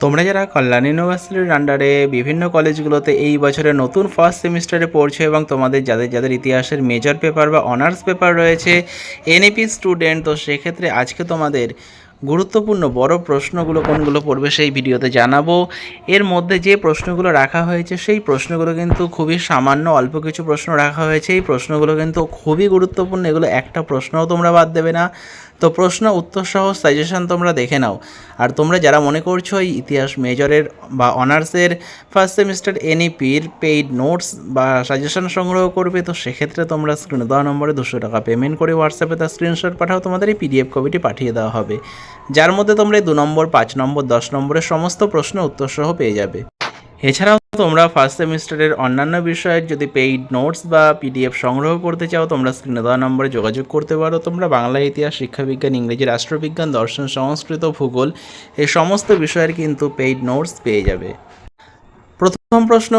তোমরা যারা কল্যাণ ইউনিভার্সিটির আন্ডারে বিভিন্ন কলেজগুলোতে এই বছরে নতুন ফার্স্ট সেমিস্টারে পড়ছো এবং তোমাদের যাদের যাদের ইতিহাসের মেজর পেপার বা অনার্স পেপার রয়েছে এনএপি স্টুডেন্ট তো সেক্ষেত্রে আজকে তোমাদের গুরুত্বপূর্ণ বড় প্রশ্নগুলো কোনগুলো পড়বে সেই ভিডিওতে জানাব। এর মধ্যে যে প্রশ্নগুলো রাখা হয়েছে, সেই প্রশ্নগুলো কিন্তু খুবই সামান্য, অল্প কিছু প্রশ্ন রাখা হয়েছে। এই প্রশ্নগুলো কিন্তু খুবই গুরুত্বপূর্ণ, এগুলো একটা প্রশ্নও তোমরা বাদ দেবে না। তো প্রশ্ন, উত্তর সহ সাজেশন তোমরা দেখে নাও। আর তোমরা যারা মনে করছ এই ইতিহাস মেজরের বা অনার্সের ফার্স্ট সেমিস্টার এনইপির পেইড নোটস বা সাজেশন সংগ্রহ করবে, তো সেক্ষেত্রে তোমরা স্ক্রিনে দেওয়া নম্বরে দুশো টাকা পেমেন্ট করে হোয়াটসঅ্যাপে তার স্ক্রিনশট পাঠাও। তোমাদের এই পিডিএফ কপিটি পাঠিয়ে দেওয়া হবে। যার মধ্যে তোমরা দু নম্বর, পাঁচ নম্বর, দশ নম্বরের সমস্ত প্রশ্ন উত্তর সহ পেয়ে যাবে। এছাড়াও তোমরা ফার্স্ট সেমিস্টারের অন্যান্য বিষয়ের যদি পেইড নোটস বা পিডিএফ সংগ্রহ করতে চাও, তোমরা স্ক্রিনে দেওয়া নম্বরে যোগাযোগ করতে পারো। তোমরা বাংলা, ইতিহাস শিক্ষাবিজ্ঞান ইংরেজি, রাষ্ট্রবিজ্ঞান, দর্শন, সংস্কৃত, ভূগোল এই সমস্ত বিষয়ের কিন্তু পেইড নোটস পেয়ে যাবে। প্রথম প্রশ্ন,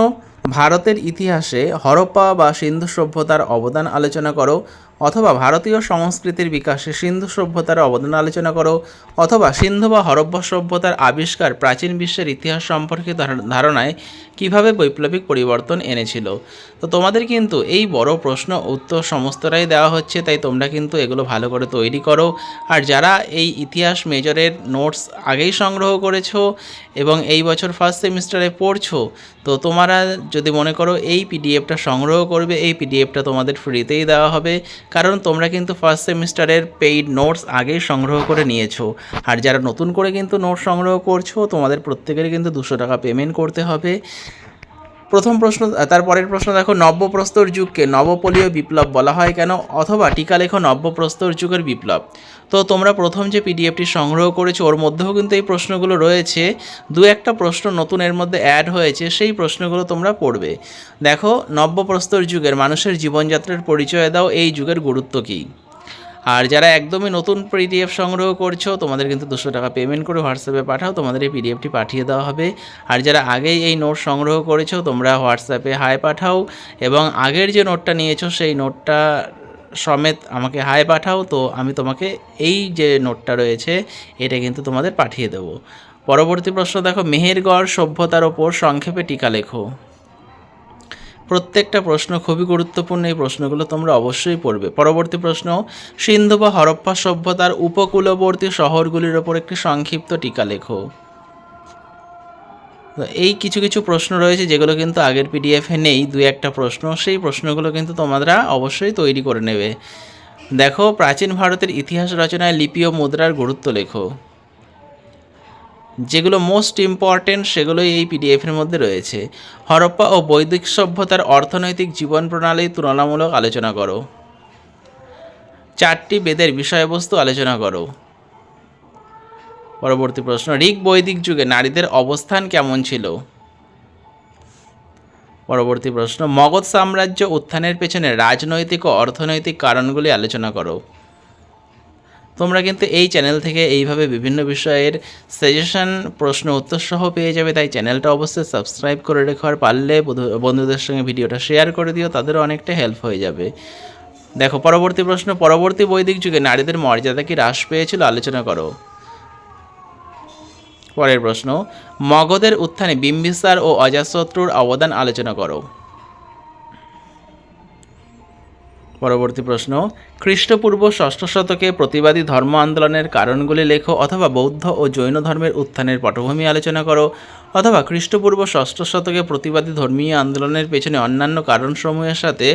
ভারতের ইতিহাসে হরপ্পা বা সিন্ধু সভ্যতার অবদান আলোচনা করো। অথবা ভারতীয় সংস্কৃতির বিকাশে সিন্ধু সভ্যতার অবদান আলোচনা করো, অথবা সিন্ধু বা হরপ্পা সভ্যতার আবিষ্কার প্রাচীন বিশ্বের ইতিহাস সম্পর্কে ধার- ধারণায় কীভাবে বৈপ্লবিক পরিবর্তন এনেছিল। তো তোমাদের কিন্তু এই বড় প্রশ্ন উত্তর সমস্তটাই দেওয়া হচ্ছে, তাই তোমরা কিন্তু এগুলো ভালো করে তৈরি করো। আর যারা এই ইতিহাস মেজরের নোটস আগেই সংগ্রহ করেছ এবং এই বছর ফার্স্ট সেমিস্টারে পড়ছো, তো তোমরা যদি মনে করো এই পিডিএফটা সংগ্রহ করবে, এই পিডিএফটা তোমাদের ফ্রিতেই দেওয়া হবে। কারণ তোমরা কিন্তু ফার্স্ট সেমিস্টারের পেইড নোটস আগেই সংগ্রহ করে নিয়েছো। আর যারা নতুন করে কিন্তু নোট সংগ্রহ করছ, তোমাদের প্রত্যেকেরই কিন্তু দুশো টাকা পেমেন্ট করতে হবে। প্রথম প্রশ্ন তারপরের প্রশ্ন দেখো, নব্যপ্রস্তর যুগকে নবপলীয় বিপ্লব বলা হয় কেন? অথবা টিকা লেখো, নব্যপ্রস্তর যুগের বিপ্লব। তো তোমরা প্রথম যে পিডিএফটি সংগ্রহ করেছ, ওর মধ্যেও কিন্তু এই প্রশ্নগুলো রয়েছে। দু একটা প্রশ্ন নতুন এর মধ্যে অ্যাড হয়েছে, সেই প্রশ্নগুলো তোমরা পড়বে। দেখো, নব্যপ্রস্তর যুগের মানুষের জীবনযাত্রার পরিচয় দাও, এই যুগের গুরুত্ব কী? আর যারা একদমই নতুন পিডিএফ সংগ্রহ করছ, তোমাদের কিন্তু দুশো টাকা পেমেন্ট করে হোয়াটসঅ্যাপে পাঠাও, তোমাদের এই পিডিএফটি পাঠিয়ে দেওয়া হবে। আর যারা আগেই এই নোট সংগ্রহ করেছ, তোমরা হোয়াটসঅ্যাপে হাই পাঠাও এবং আগের যে নোটটা নিয়েছো, সেই নোটটা সমেত আমাকে হাই পাঠাও। তো আমি তোমাকে এই যে নোটটা রয়েছে, এটা কিন্তু তোমাদের পাঠিয়ে দেবো। পরবর্তী প্রশ্ন দেখো, মেহেরগড় সভ্যতার ওপর সংক্ষেপে টিকা লেখো। প্রত্যেকটা প্রশ্ন খুবই গুরুত্বপূর্ণ, এই প্রশ্নগুলো তোমরা অবশ্যই পড়বে। পরবর্তী প্রশ্ন, সিন্ধু বা হরপ্পা সভ্যতার উপকূলবর্তী শহরগুলির ওপর একটি সংক্ষিপ্ত টিকা লেখো। এই কিছু কিছু প্রশ্ন রয়েছে, যেগুলো কিন্তু আগের পিডিএফে নেই দু একটা প্রশ্ন, সেই প্রশ্নগুলো কিন্তু তোমরা অবশ্যই তৈরি করে নেবে। দেখো, প্রাচীন ভারতের ইতিহাস রচনায় লিপি ও মুদ্রার গুরুত্ব লেখো। যেগুলো মোস্ট ইম্পর্টেন্ট সেগুলোই এই পিডিএফের মধ্যে রয়েছে। হরপ্পা ও বৈদিক সভ্যতার অর্থনৈতিক জীবন প্রণালী তুলনামূলক আলোচনা করো। চারটি বেদের বিষয়বস্তু আলোচনা করো। পরবর্তী প্রশ্ন ঋক বৈদিক যুগে নারীদের অবস্থান কেমন ছিল? পরবর্তী প্রশ্ন, মগধ সাম্রাজ্য উত্থানের পেছনে রাজনৈতিক ও অর্থনৈতিক কারণগুলি আলোচনা করো। তোমরা কিন্তু এই চ্যানেল থেকে এইভাবে বিভিন্ন বিষয়ের সাজেশন প্রশ্ন উত্তর সহ পেয়ে যাবে। তাই চ্যানেলটা অবশ্যই সাবস্ক্রাইব করে রেখো আর পারলে বন্ধুদের সঙ্গে ভিডিওটা শেয়ার করে দিও, তাদেরও অনেকটা হেল্প হয়ে যাবে। দেখো, পরবর্তী প্রশ্ন, পরবর্তী বৈদিক যুগে নারীদের মর্যাদা কি হ্রাস পেয়েছিল? আলোচনা করো। পরের প্রশ্ন, মগধের উত্থানে বিম্বিসার ও অজাশত্রুর অবদান আলোচনা করো। পরবর্তী প্রশ্ন, খ্রিস্টপূর্ব ষষ্ঠ শতকে প্রতিবাদী ধর্ম আন্দোলনের কারণগুলি লেখো অথবা বৌদ্ধ ও জৈন ধর্মের উত্থানের পটভূমি আলোচনা করো, অথবা খ্রিস্টপূর্ব ষষ্ঠ শতকে প্রতিবাদী ধর্মীয় আন্দোলনের পেছনে অন্যান্য কারণসমূহের সাথে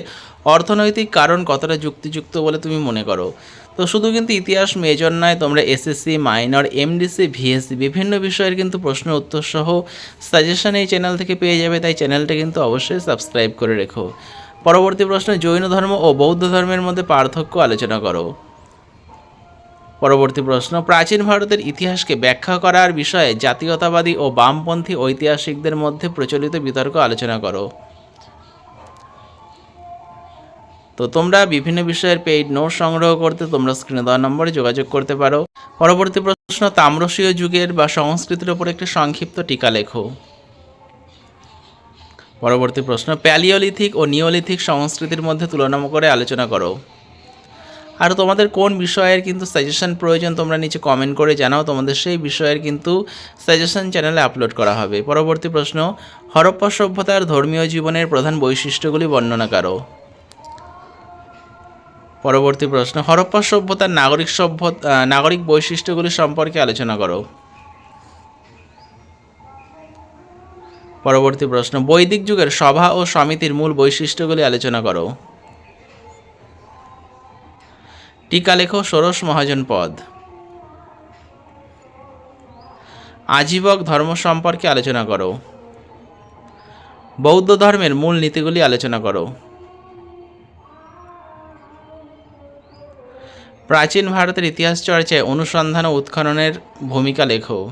অর্থনৈতিক কারণ কতটা যুক্তিযুক্ত বলে তুমি মনে করো? তো শুধু কিন্তু ইতিহাস মেজর নয়, তোমরা এসএসসি মাইনর এমডিসি ভিএসসি বিভিন্ন বিষয়ের কিন্তু প্রশ্ন উত্তর সহ সাজেশন এই চ্যানেল থেকে পেয়ে যাবে, তাই চ্যানেলটা কিন্তু অবশ্যই সাবস্ক্রাইব করে রেখো। পরবর্তী প্রশ্ন জৈন ধর্ম ও বৌদ্ধ ধর্মের মধ্যে পার্থক্য আলোচনা করো। পরবর্তী প্রশ্ন, প্রাচীন ভারতের ইতিহাসকে ব্যাখ্যা করার বিষয়ে জাতীয়তাবাদী ও বামপন্থী ঐতিহাসিকদের মধ্যে প্রচলিত বিতর্ক আলোচনা করো। তো তোমরা বিভিন্ন বিষয়ের পেইড নোট সংগ্রহ করতে তোমরা স্ক্রিনে দেওয়া নম্বরে যোগাযোগ করতে পারো। পরবর্তী প্রশ্ন, তাম্রশীয় যুগের বা সংস্কৃতির ওপর একটি সংক্ষিপ্ত টিকা লেখো। পরবর্তী প্রশ্ন, প্যালিওলিথিক ও নিওলিথিক সংস্কৃতির মধ্যে তুলনা করে আলোচনা করো। আর তোমাদের কোন বিষয়ের কিন্তু সাজেশন প্রয়োজন তোমরা নিচে কমেন্ট করে জানাও, তোমাদের সেই বিষয়ের কিন্তু সাজেশন চ্যানেলে আপলোড করা হবে। পরবর্তী প্রশ্ন, হরপ্পা সভ্যতার ধর্মীয় জীবনের প্রধান বৈশিষ্ট্যগুলি বর্ণনা করো। পরবর্তী প্রশ্ন, হরপ্পা সভ্যতার নাগরিক সভ্য নাগরিক বৈশিষ্ট্যগুলি সম্পর্কে আলোচনা করো। পরবর্তী প্রশ্ন, বৈদিক যুগের সভা ও সমিতির মূল বৈশিষ্ট্যগুলি আলোচনা করো। টিকা লেখো, ষোড়শ মহাজন পদ। আজীবক ধর্ম সম্পর্কে আলোচনা করো। বৌদ্ধ ধর্মের মূল নীতিগুলি আলোচনা করো। প্রাচীন ভারতের ইতিহাস চর্চায় অনুসন্ধান ও উৎখননের ভূমিকা লেখো।